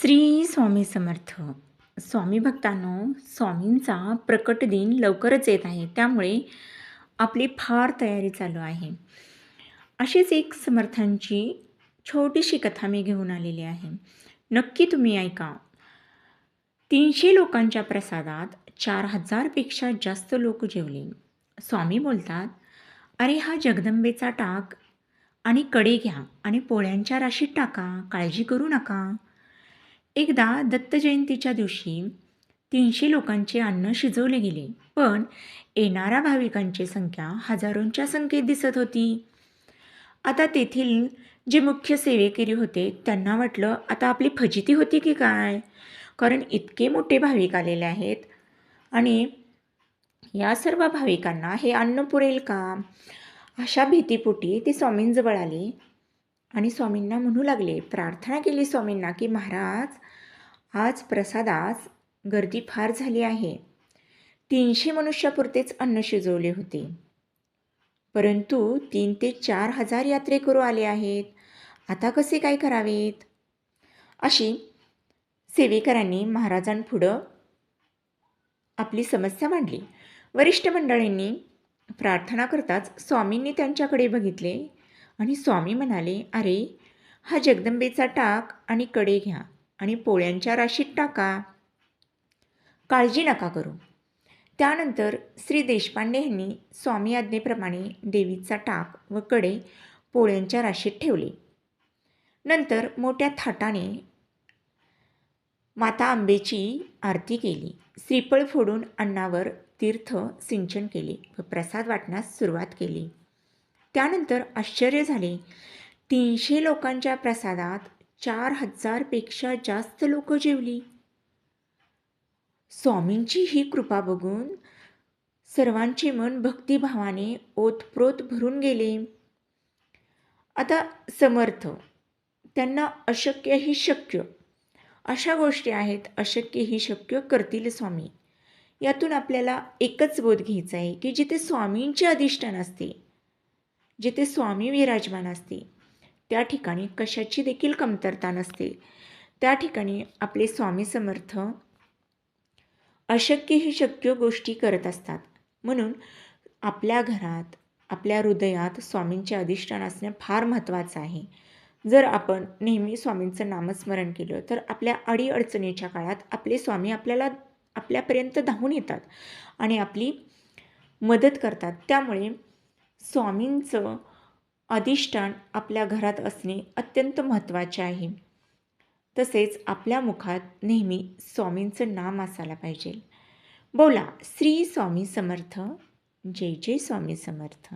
श्री स्वामी समर्थ. स्वामी भक्तांनो स्वामींचा प्रकट दिन लवकरच येत आहे. त्यामुळे आपली फार तयारी चालू आहे. अशीच एक समर्थांची छोटीशी कथा मी घेऊन आलेली आहे. नक्की तुम्ही ऐका. तीनशे लोकांच्या प्रसादात चार हजारपेक्षा जास्त लोक जेवले. स्वामी बोलतात अरे हा जगदंबेचा टाक आणि कडे घ्या आणि पोळ्यांच्या राशीत टाका. काळजी करू नका. एकदा दत्त जयंतीच्या दिवशी तीनशे लोकांचे अन्न शिजवले गेले. पण येणाऱ्या भाविकांची संख्या हजारोंच्या संख्येत दिसत होती. आता तेथील जे मुख्य सेवेकरी होते त्यांना वाटलं आता आपली फजिती होती की काय? कारण इतके मोठे भाविक आलेले आहेत. आणि या सर्व भाविकांना हे अन्न पुरेल का? अशा भीतीपोटी ते स्वामींजवळ आले. आणि स्वामींना म्हणू लागले. प्रार्थना केली स्वामींना की महाराज आज प्रसादास गर्दी फार झाली आहे. तीनशे मनुष्यापुरतेच अन्न शिजवले होते. परंतु तीन ते चार हजार यात्रेकरू आले आहेत. आता कसे काय करावेत? अशी सेवेकरांनी महाराजांपुढं आपली समस्या मांडली. वरिष्ठ मंडळींनी प्रार्थना करताच स्वामींनी त्यांच्याकडे बघितले आणि स्वामी म्हणाले अरे हा जगदंबेचा टाक आणि कडे घ्या आणि पोळ्यांच्या राशीत टाका. काळजी नका करू. त्यानंतर श्री देशपांडे यांनी स्वामी आज्ञेप्रमाणे देवीचा टाक व कडे पोळ्यांच्या राशीत ठेवले. नंतर मोठ्या थाटाने माता आंबेची आरती केली. श्रीफळ फोडून अन्नावर तीर्थ सिंचन केले व प्रसाद वाटण्यास सुरुवात केली. त्यानंतर आश्चर्य झाले. तीनशे लोकांच्या प्रसादात चार हजारपेक्षा जास्त लोक जेवली. स्वामींची ही कृपा बघून सर्वांचे मन भक्तिभावाने ओतप्रोत भरून गेले. आता समर्थ. त्यांना अशक्य ही शक्य. अशा गोष्टी आहेत अशक्य ही शक्य करतील स्वामी. यातून आपल्याला एकच बोध घ्यायचा आहे की जिथे स्वामींचे अधिष्ठान असते जिथे स्वामी विराजमान असते. त्या ठिकाणी कशाची देखील कमतरता नसते. त्या ठिकाणी आपले स्वामी समर्थ अशक्य ही शक्य गोष्टी करत असतात. म्हणून आपल्या घरात आपल्या हृदयात स्वामींचे अधिष्ठान असणे फार महत्त्वाचं आहे. जर आपण नेहमी स्वामींचं नामस्मरण केलं तर आपल्या अडीअडचणीच्या काळात आपले स्वामी आपल्याला आपल्यापर्यंत धावून येतात आणि आपली मदत करतात. त्यामुळे स्वामींचं अधिष्ठान आपल्या घरात असणे अत्यंत महत्त्वाचे आहे. तसेच आपल्या मुखात नेहमी स्वामींचं नाम असायला पाहिजे. बोला श्री स्वामी समर्थ. जय जय स्वामी समर्थ.